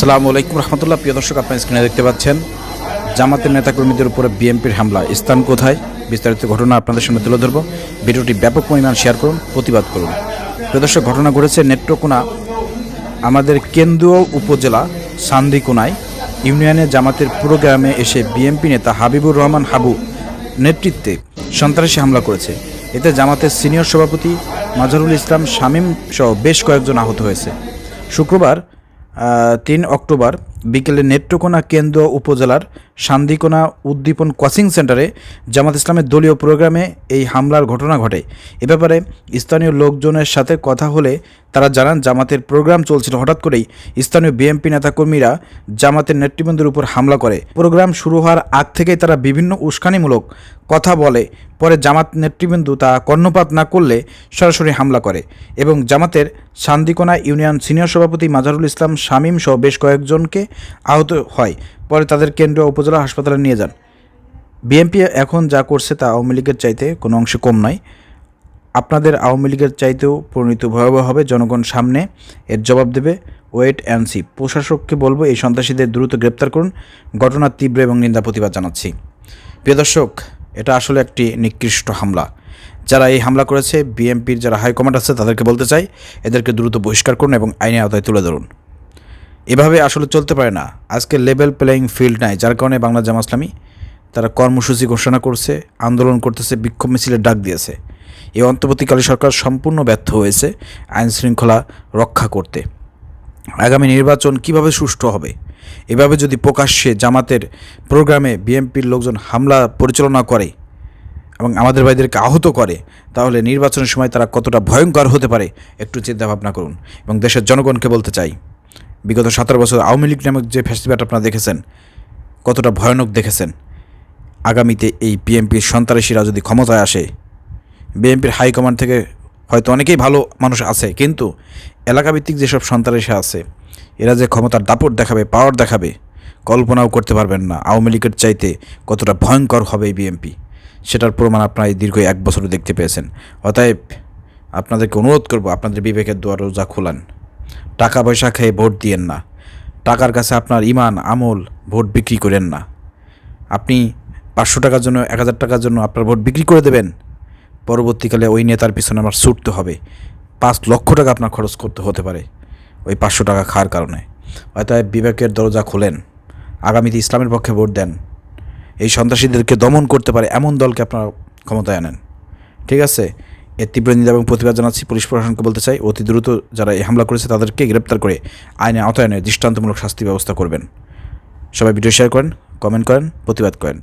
আসসালামু আলাইকুম রহমতুল্লাহ। প্রিয় দর্শক, আপনার স্ক্রিনে দেখতে পাচ্ছেন, জামাতের নেতাকর্মীদের উপরে বিএনপির হামলা। স্থান কোথায়? বিস্তারিত ঘটনা আপনাদের সামনে তুলে ধরব। ভিডিওটি ব্যাপক পরিমাণ শেয়ার করুন, প্রতিবাদ করুন। প্রিয় দর্শক, ঘটনা ঘটেছে নেত্রকোনা, আমাদের কেন্দ্রীয় উপজেলা সান্দিকোনায়। ইউনিয়নে জামাতের প্রোগ্রামে এসে বিএনপি নেতা হাবিবুর রহমান হাবু নেতৃত্বে সন্ত্রাসী হামলা করেছে। এতে জামাতের সিনিয়র সভাপতি মাজহারুল ইসলাম শামীম সহ বেশ কয়েকজন আহত হয়েছে। শুক্রবার তিন অক্টোবর বিকেলে নেত্রকোনা কেন্দ্র উপজেলার সান্দিকোনা উদ্দীপন কোচিং সেন্টারে জামাত ইসলামের দলীয় প্রোগ্রামে এই হামলার ঘটনা ঘটে। এ ব্যাপারে স্থানীয় লোকজনের সাথে কথা হলে তারা জানান, জামাতের প্রোগ্রাম চলছিল। হঠাৎ করেই স্থানীয় বিএনপি নেতাকর্মীরা জামাতের নেতৃবৃন্দের উপর হামলা করে। প্রোগ্রাম শুরু হওয়ার আগ থেকেই তারা বিভিন্ন উস্কানিমূলক কথা বলে। পরে জামাত নেতৃবৃন্দু তা কর্ণপাত না করলে সরাসরি হামলা করে এবং জামাতের সান্দিকোনা ইউনিয়ন সিনিয়র সভাপতি মাজারুল ইসলাম শামীম সহ বেশ কয়েকজনকে আহত হয়। পরে তাদের কেন্দ্রীয় উপজেলা হাসপাতালে নিয়ে যান। বিএনপি এখন যা করছে তা আওয়ামী লীগের চাইতে কোনো অংশে কম নয়। আপনাদের আওয়ামী লীগের চাইতেও পরিণত ভয়াবহ হবে। জনগণ সামনে এর জবাব দেবে। Wait and C. প্রশাসককে বলব, এই সন্ত্রাসীদের দ্রুত গ্রেপ্তার করুন। ঘটনার তীব্র এবং নিন্দা প্রতিবাদ জানাচ্ছি। প্রিয় দর্শক, এটা আসলে একটি নিকৃষ্ট হামলা। যারা এই হামলা করেছে, বিএনপির যারা হাইকমান্ড আছে, তাদেরকে বলতে চাই, এদেরকে দ্রুত বহিষ্কার করুন এবং আইনের আওতায় তুলে ধরুন। এভাবে আসলে চলতে পারে না। আজকে লেভেল প্লেয়িং ফিল্ড নাই, যার কারণে বাংলা জামা ইসলামী তারা কর্মসূচি ঘোষণা করছে, আন্দোলন করতেছে, বিক্ষোভ মিছিলের ডাক দিয়েছে। এই অন্তর্বর্তীকালে সরকার সম্পূর্ণ ব্যর্থ হয়েছে আইন শৃঙ্খলা রক্ষা করতে। আগামী নির্বাচন কীভাবে সুষ্ঠু হবে? এভাবে যদি প্রকাশ্যে জামাতের প্রোগ্রামে বিএনপির লোকজন হামলা পরিচালনা করে এবং আমাদের ভাইদেরকে আহত করে, তাহলে নির্বাচনের সময় তারা কতটা ভয়ঙ্কর হতে পারে একটু চিন্তাভাবনা করুন। এবং দেশের জনগণকে বলতে চাই। বিগত সতেরো বছর আওয়ামী লীগ নামক যে ফেস্টিভ্যাল আপনারা দেখেছেন, কতটা ভয়ানক দেখেছেন, আগামীতে এই বিএনপির সন্ত্রাসীরা যদি ক্ষমতায় আসে, বিএনপির হাইকমান্ড থেকে হয়তো অনেকেই ভালো মানুষ আছে, কিন্তু এলাকাভিত্তিক যেসব সন্ত্রাসী আছে, এরা যে ক্ষমতার দাপট দেখাবে পাওয়ার দেখাবে, কল্পনাও করতে পারবেন না আওয়ামী লীগের চাইতে কতটা ভয়ঙ্কর হবে এই বিএনপি। সেটার প্রমাণ আপনারা এই দীর্ঘ এক বছর দেখতে পেয়েছেন। অতএব আপনাদেরকে অনুরোধ করব, আপনাদের বিবেকের দুয়ার রোজা খোলান। টাকা পয়সা খেয়ে ভোট দিয়েন না। টাকার কাছে আপনার ইমান, আমল, ভোট বিক্রি করেন না। আপনি পাঁচশো টাকার জন্য, এক হাজার টাকার জন্য আপনার ভোট বিক্রি করে দেবেন। পরবর্তীকালে ওই নেতার পিছনে আমার ছুটতে হবে। পাঁচ লক্ষ টাকা আপনার খরচ করতে হতে পারে ওই পাঁচশো টাকা খাওয়ার কারণে। অতএব বিবেকের দরজা খোলেন। আগামীতে ইসলামের পক্ষে ভোট দেন। এই সন্ত্রাসীদেরকে দমন করতে পারে এমন দলকে আপনারা ক্ষমতায় আনেন। ঠিক আছে? এর তীব্র নিন্দা এবং প্রতিবাদ জানাচ্ছি। পুলিশ প্রশাসনকে বলতে চাই, অতি দ্রুত যারা এই হামলা করেছে তাদেরকে গ্রেপ্তার করে আইনে আওতায়নে দৃষ্টান্তমূলক শাস্তি ব্যবস্থা করবেন। সবাই ভিডিও শেয়ার করেন, কমেন্ট করেন, প্রতিবাদ করেন।